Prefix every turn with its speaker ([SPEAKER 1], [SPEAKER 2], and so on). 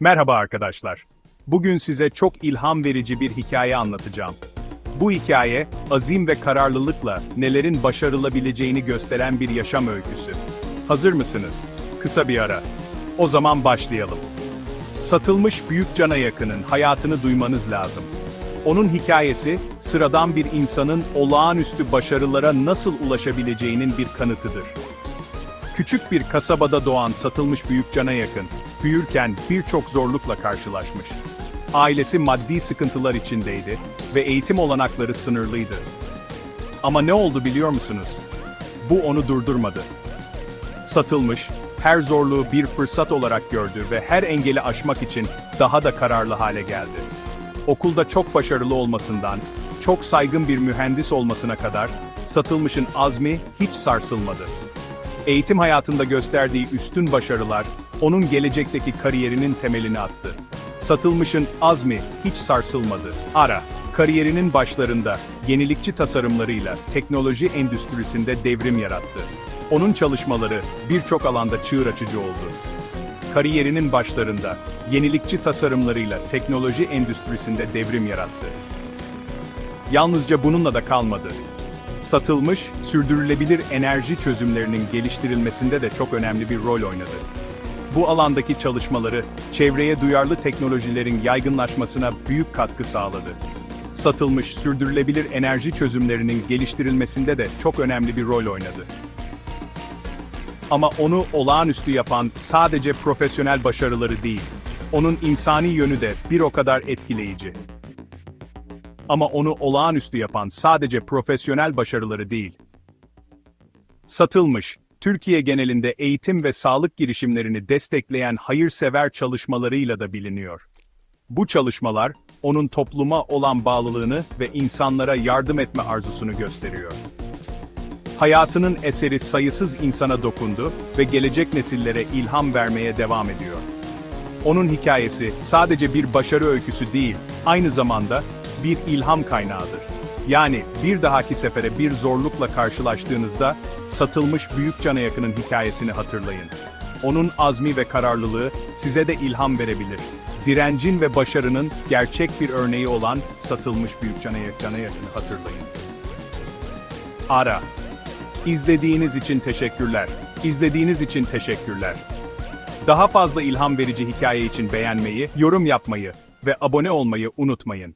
[SPEAKER 1] Merhaba arkadaşlar. Bugün size çok ilham verici bir hikaye anlatacağım. Bu hikaye, azim ve kararlılıkla nelerin başarılabileceğini gösteren bir yaşam öyküsü. Hazır mısınız? Kısa bir ara. O zaman başlayalım. Satılmış büyük cana yakının hayatını duymanız lazım. Onun hikayesi, sıradan bir insanın olağanüstü başarılara nasıl ulaşabileceğinin bir kanıtıdır. Küçük bir kasabada doğan satılmış büyük cana yakın, büyürken birçok zorlukla karşılaşmış. Ailesi maddi sıkıntılar içindeydi ve eğitim olanakları sınırlıydı. Ama ne oldu biliyor musunuz? Bu onu durdurmadı. Satılmış, her zorluğu bir fırsat olarak gördü ve her engeli aşmak için daha da kararlı hale geldi. Okulda çok başarılı olmasından, çok saygın bir mühendis olmasına kadar, satılmışın azmi hiç sarsılmadı. Eğitim hayatında gösterdiği üstün başarılar, onun gelecekteki kariyerinin temelini attı. Satılmışın azmi hiç sarsılmadı. Ara, kariyerinin başlarında yenilikçi tasarımlarıyla teknoloji endüstrisinde devrim yarattı. Onun çalışmaları birçok alanda çığır açıcı oldu. Kariyerinin başlarında yenilikçi tasarımlarıyla teknoloji endüstrisinde devrim yarattı. Yalnızca bununla da kalmadı. Satılmış, sürdürülebilir enerji çözümlerinin geliştirilmesinde de çok önemli bir rol oynadı. Bu alandaki çalışmaları, çevreye duyarlı teknolojilerin yaygınlaşmasına büyük katkı sağladı. Satılmış, sürdürülebilir enerji çözümlerinin geliştirilmesinde de çok önemli bir rol oynadı. Ama onu olağanüstü yapan sadece profesyonel başarıları değil, onun insani yönü de bir o kadar etkileyici. Ama onu olağanüstü yapan sadece profesyonel başarıları değil. Satılmış, Türkiye genelinde eğitim ve sağlık girişimlerini destekleyen hayırsever çalışmalarıyla da biliniyor. Bu çalışmalar, onun topluma olan bağlılığını ve insanlara yardım etme arzusunu gösteriyor. Hayatının eseri sayısız insana dokundu ve gelecek nesillere ilham vermeye devam ediyor. Onun hikayesi sadece bir başarı öyküsü değil, aynı zamanda bir ilham kaynağıdır. Yani bir dahaki sefere bir zorlukla karşılaştığınızda satılmış büyük cana yakının hikayesini hatırlayın. Onun azmi ve kararlılığı size de ilham verebilir. Direncin ve başarının gerçek bir örneği olan satılmış büyük cana yakını hatırlayın. Ara. İzlediğiniz için teşekkürler. İzlediğiniz için teşekkürler. Daha fazla ilham verici hikaye için beğenmeyi, yorum yapmayı ve abone olmayı unutmayın.